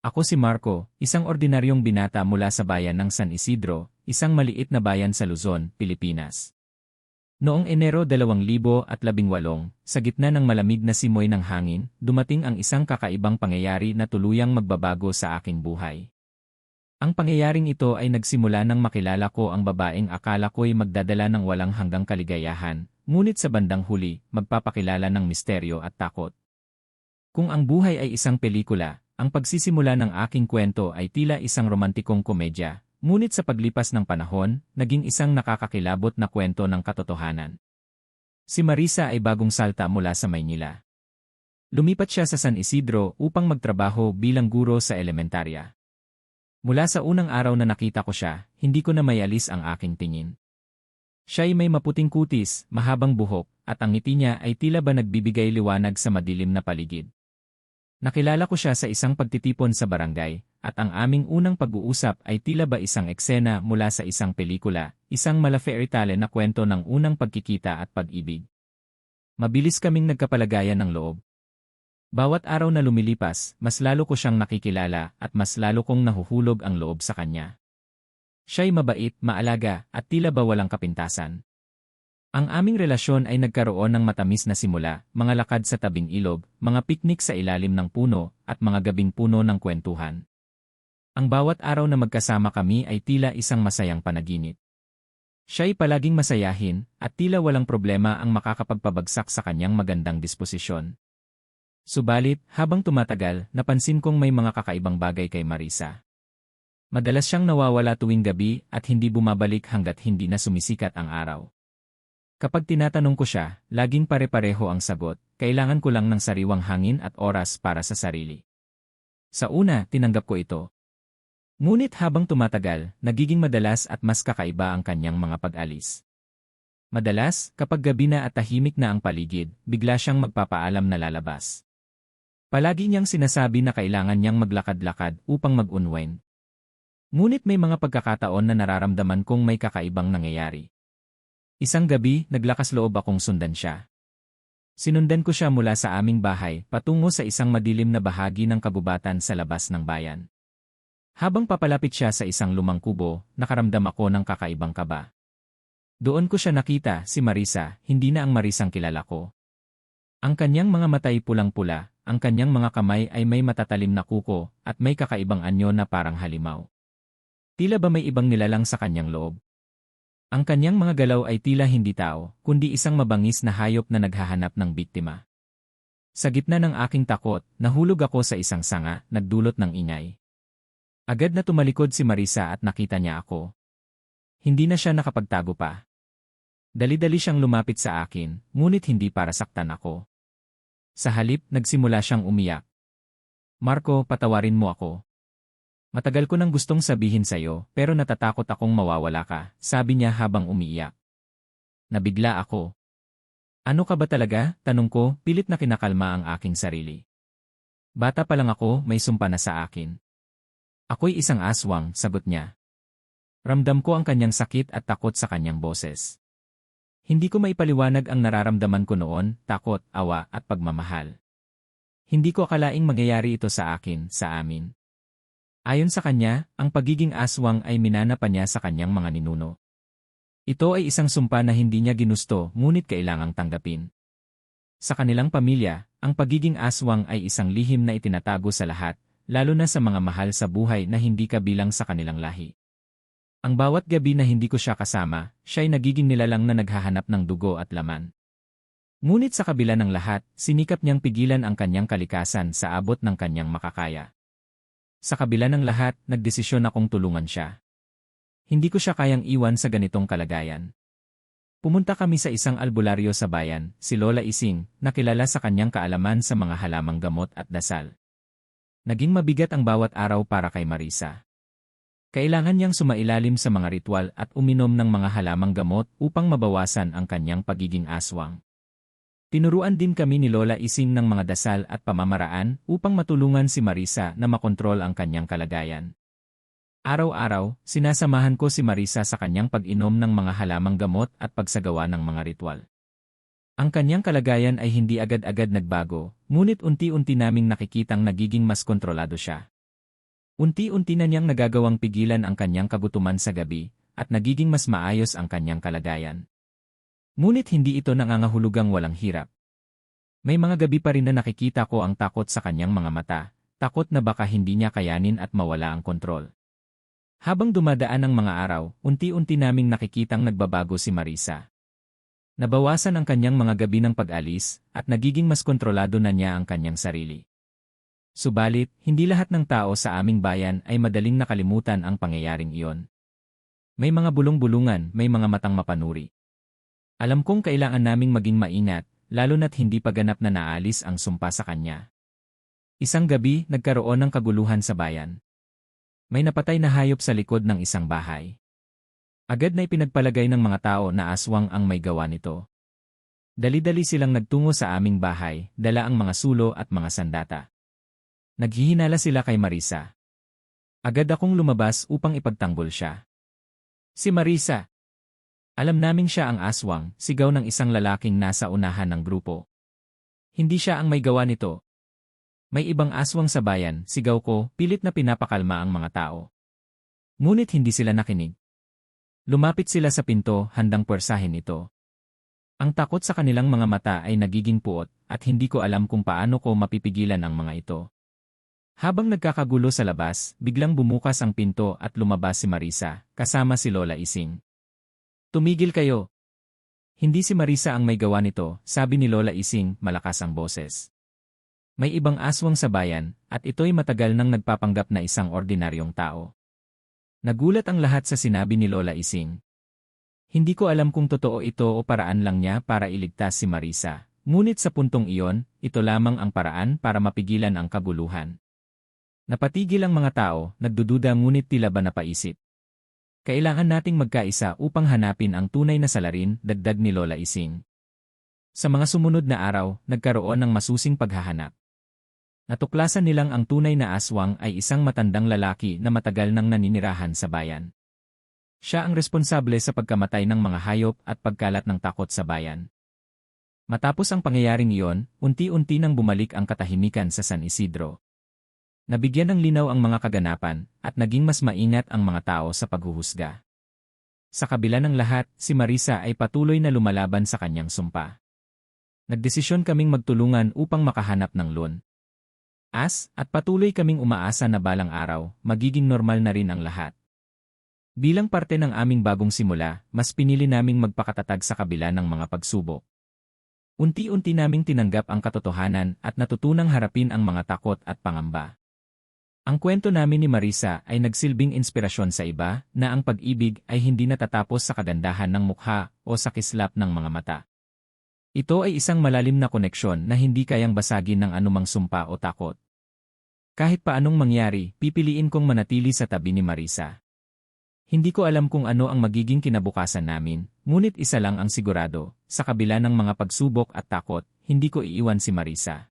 Ako si Marco, isang ordinaryong binata mula sa bayan ng San Isidro, isang maliit na bayan sa Luzon, Pilipinas. Noong Enero 2018, sa gitna ng malamig na simoy ng hangin, dumating ang isang kakaibang pangyayari na tuluyang magbabago sa aking buhay. Ang pangyayaring ito ay nagsimula nang makilala ko ang babaeng akala ko'y magdadala ng walang hanggang kaligayahan, ngunit sa bandang huli, magpapakilala ng misteryo at takot. Kung ang buhay ay isang pelikula, ang pagsisimula ng aking kwento ay tila isang romantikong komedya, ngunit sa paglipas ng panahon, naging isang nakakakilabot na kwento ng katotohanan. Si Marisa ay bagong salta mula sa Maynila. Lumipat siya sa San Isidro upang magtrabaho bilang guro sa elementarya. Mula sa unang araw na nakita ko siya, hindi ko na mayalis ang aking tingin. Siya ay may maputing kutis, mahabang buhok, at ang ngiti niya ay tila ba nagbibigay liwanag sa madilim na paligid. Nakilala ko siya sa isang pagtitipon sa barangay, at ang aming unang pag-uusap ay tila ba isang eksena mula sa isang pelikula, isang mala fairy tale na kwento ng unang pagkikita at pag-ibig. Mabilis kaming nagkapalagayan ng loob, bawat araw na lumilipas, mas lalo ko siyang nakikilala at mas lalo kong nahuhulog ang loob sa kanya. Siya'y mabait, maalaga, at tila ba walang kapintasan. Ang aming relasyon ay nagkaroon ng matamis na simula, mga lakad sa tabing ilog, mga piknik sa ilalim ng puno, at mga gabing puno ng kwentuhan. Ang bawat araw na magkasama kami ay tila isang masayang panaginip. Siya'y palaging masayahin, at tila walang problema ang makakapagpabagsak sa kanyang magandang disposisyon. Subalit, habang tumatagal, napansin kong may mga kakaibang bagay kay Marisa. Madalas siyang nawawala tuwing gabi at hindi bumabalik hanggat hindi na sumisikat ang araw. Kapag tinatanong ko siya, laging pare-pareho ang sagot, kailangan ko lang ng sariwang hangin at oras para sa sarili. Sa una, tinanggap ko ito. Ngunit habang tumatagal, nagiging madalas at mas kakaiba ang kanyang mga pag-alis. Madalas, kapag gabi na at tahimik na ang paligid, bigla siyang magpapaalam na lalabas. Palagi niyang sinasabi na kailangan niyang maglakad-lakad upang mag-unwind. Ngunit may mga pagkakataon na nararamdaman kong may kakaibang nangyayari. Isang gabi, naglakas loob akong sundan siya. Sinundan ko siya mula sa aming bahay patungo sa isang madilim na bahagi ng kabubatan sa labas ng bayan. Habang papalapit siya sa isang lumang kubo, nakaramdam ako ng kakaibang kaba. Doon ko siya nakita, si Marisa, hindi na ang Marisang kilala ko. Ang kanyang mga matay pulang-pula, ang kanyang mga kamay ay may matatalim na kuko at may kakaibang anyo na parang halimaw. Tila ba may ibang nilalang sa kanyang loob? Ang kanyang mga galaw ay tila hindi tao, kundi isang mabangis na hayop na naghahanap ng biktima. Sa gitna ng aking takot, nahulog ako sa isang sanga, nagdulot ng ingay. Agad na tumalikod si Marisa at nakita niya ako. Hindi na siya nakapagtago pa. Dali-dali siyang lumapit sa akin, ngunit hindi para saktan ako. Sa halip, nagsimula siyang umiyak. Marco, patawarin mo ako. Matagal ko nang gustong sabihin sa'yo, pero natatakot akong mawawala ka, sabi niya habang umiiyak. Nabigla ako. Ano ka ba talaga? Tanong ko, pilit na kinakalma ang aking sarili. Bata pa lang ako, may sumpa na sa akin. Ako'y isang aswang, sagot niya. Ramdam ko ang kanyang sakit at takot sa kanyang boses. Hindi ko maipaliwanag ang nararamdaman ko noon, takot, awa, at pagmamahal. Hindi ko akalaing magyayari ito sa akin, sa amin. Ayon sa kanya, ang pagiging aswang ay minana pa niya sa kanyang mga ninuno. Ito ay isang sumpa na hindi niya ginusto ngunit kailangang tanggapin. Sa kanilang pamilya, ang pagiging aswang ay isang lihim na itinatago sa lahat, lalo na sa mga mahal sa buhay na hindi kabilang sa kanilang lahi. Ang bawat gabi na hindi ko siya kasama, siya'y nagiging nilalang na naghahanap ng dugo at laman. Ngunit sa kabila ng lahat, sinikap niyang pigilan ang kanyang kalikasan sa abot ng kanyang makakaya. Sa kabila ng lahat, nagdesisyon akong tulungan siya. Hindi ko siya kayang iwan sa ganitong kalagayan. Pumunta kami sa isang albularyo sa bayan, si Lola Ising, na kilala sa kanyang kaalaman sa mga halamang gamot at dasal. Naging mabigat ang bawat araw para kay Marisa. Kailangan niyang sumailalim sa mga ritual at uminom ng mga halamang gamot upang mabawasan ang kanyang pagiging aswang. Tinuruan din kami ni Lola Ising ng mga dasal at pamamaraan upang matulungan si Marisa na makontrol ang kanyang kalagayan. Araw-araw, sinasamahan ko si Marisa sa kanyang pag-inom ng mga halamang gamot at pagsagawa ng mga ritual. Ang kanyang kalagayan ay hindi agad-agad nagbago, ngunit unti-unti naming nakikitang nagiging mas kontrolado siya. Unti-unti na niyang nagagawang pigilan ang kanyang kagutuman sa gabi, at nagiging mas maayos ang kanyang kalagayan. Ngunit hindi ito nangangahulugang walang hirap. May mga gabi pa rin na nakikita ko ang takot sa kanyang mga mata, takot na baka hindi niya kayanin at mawala ang kontrol. Habang dumadaan ang mga araw, unti-unti naming nakikitang nagbabago si Marisa. Nabawasan ang kanyang mga gabi ng pag-alis, at nagiging mas kontrolado na niya ang kanyang sarili. Subalit, hindi lahat ng tao sa aming bayan ay madaling nakalimutan ang pangyayaring iyon. May mga bulong-bulungan, may mga matang mapanuri. Alam kong kailangan naming maging maingat, lalo na't hindi pa ganap na naalis ang sumpa sa kanya. Isang gabi, nagkaroon ng kaguluhan sa bayan. May napatay na hayop sa likod ng isang bahay. Agad na ipinagpalagay ng mga tao na aswang ang may gawa nito. Dali-dali silang nagtungo sa aming bahay, dala ang mga sulo at mga sandata. Naghihinala sila kay Marisa. Agad akong lumabas upang ipagtanggol siya. Si Marisa. Alam naming siya ang aswang, sigaw ng isang lalaking nasa unahan ng grupo. Hindi siya ang may gawa nito, may ibang aswang sa bayan, sigaw ko, pilit na pinapakalma ang mga tao. Ngunit hindi sila nakinig. Lumapit sila sa pinto, handang pwersahin ito. Ang takot sa kanilang mga mata ay nagiging puot, at hindi ko alam kung paano ko mapipigilan ang mga ito. Habang nagkakagulo sa labas, biglang bumukas ang pinto at lumabas si Marisa, kasama si Lola Ising. Tumigil kayo! Hindi si Marisa ang may gawa nito, sabi ni Lola Ising, malakas ang boses. May ibang aswang sa bayan, at ito'y matagal nang nagpapanggap na isang ordinaryong tao. Nagulat ang lahat sa sinabi ni Lola Ising. Hindi ko alam kung totoo ito o paraan lang niya para iligtas si Marisa, ngunit sa puntong iyon, ito lamang ang paraan para mapigilan ang kabuluhan. Napatigil ang mga tao, nagdududa ngunit tila ba napaisip. Kailangan nating magkaisa upang hanapin ang tunay na salarin, dagdag ni Lola Ising. Sa mga sumunod na araw, nagkaroon ng masusing paghahanap. Natuklasan nilang ang tunay na aswang ay isang matandang lalaki na matagal nang naninirahan sa bayan. Siya ang responsable sa pagkamatay ng mga hayop at pagkalat ng takot sa bayan. Matapos ang pangyayaring iyon, unti-unti nang bumalik ang katahimikan sa San Isidro. Nabigyan ng linaw ang mga kaganapan at naging mas maingat ang mga tao sa paghuhusga. Sa kabila ng lahat, si Marisa ay patuloy na lumalaban sa kanyang sumpa. Nagdesisyon kaming magtulungan upang makahanap ng loan, As, at patuloy kaming umaasa na balang araw, magiging normal na rin ang lahat. Bilang parte ng aming bagong simula, mas pinili naming magpakatatag sa kabila ng mga pagsubok. Unti-unti naming tinanggap ang katotohanan at natutunang harapin ang mga takot at pangamba. Ang kwento namin ni Marisa ay nagsilbing inspirasyon sa iba na ang pag-ibig ay hindi natatapos sa kagandahan ng mukha o sa kislap ng mga mata. Ito ay isang malalim na koneksyon na hindi kayang basagin ng anumang sumpa o takot. Kahit pa anong mangyari, pipiliin kong manatili sa tabi ni Marisa. Hindi ko alam kung ano ang magiging kinabukasan namin, ngunit isa lang ang sigurado, sa kabila ng mga pagsubok at takot, hindi ko iiwan si Marisa.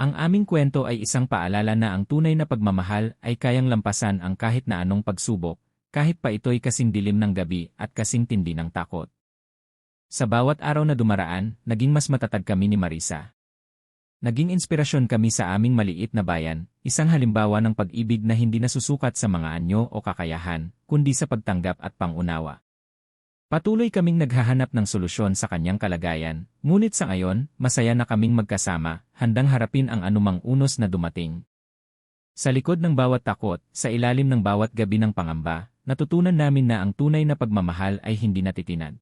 Ang aming kwento ay isang paalala na ang tunay na pagmamahal ay kayang lampasan ang kahit na anong pagsubok, kahit pa ito'y kasing dilim ng gabi at kasing tindi ng takot. Sa bawat araw na dumaraan, naging mas matatag kami ni Marisa. Naging inspirasyon kami sa aming maliit na bayan, isang halimbawa ng pag-ibig na hindi nasusukat sa mga anyo o kakayahan, kundi sa pagtanggap at pangunawa. Patuloy kaming naghahanap ng solusyon sa kanyang kalagayan, ngunit sa ngayon, masaya na kaming magkasama, handang harapin ang anumang unos na dumating. Sa likod ng bawat takot, sa ilalim ng bawat gabi ng pangamba, natutunan namin na ang tunay na pagmamahal ay hindi natitinag.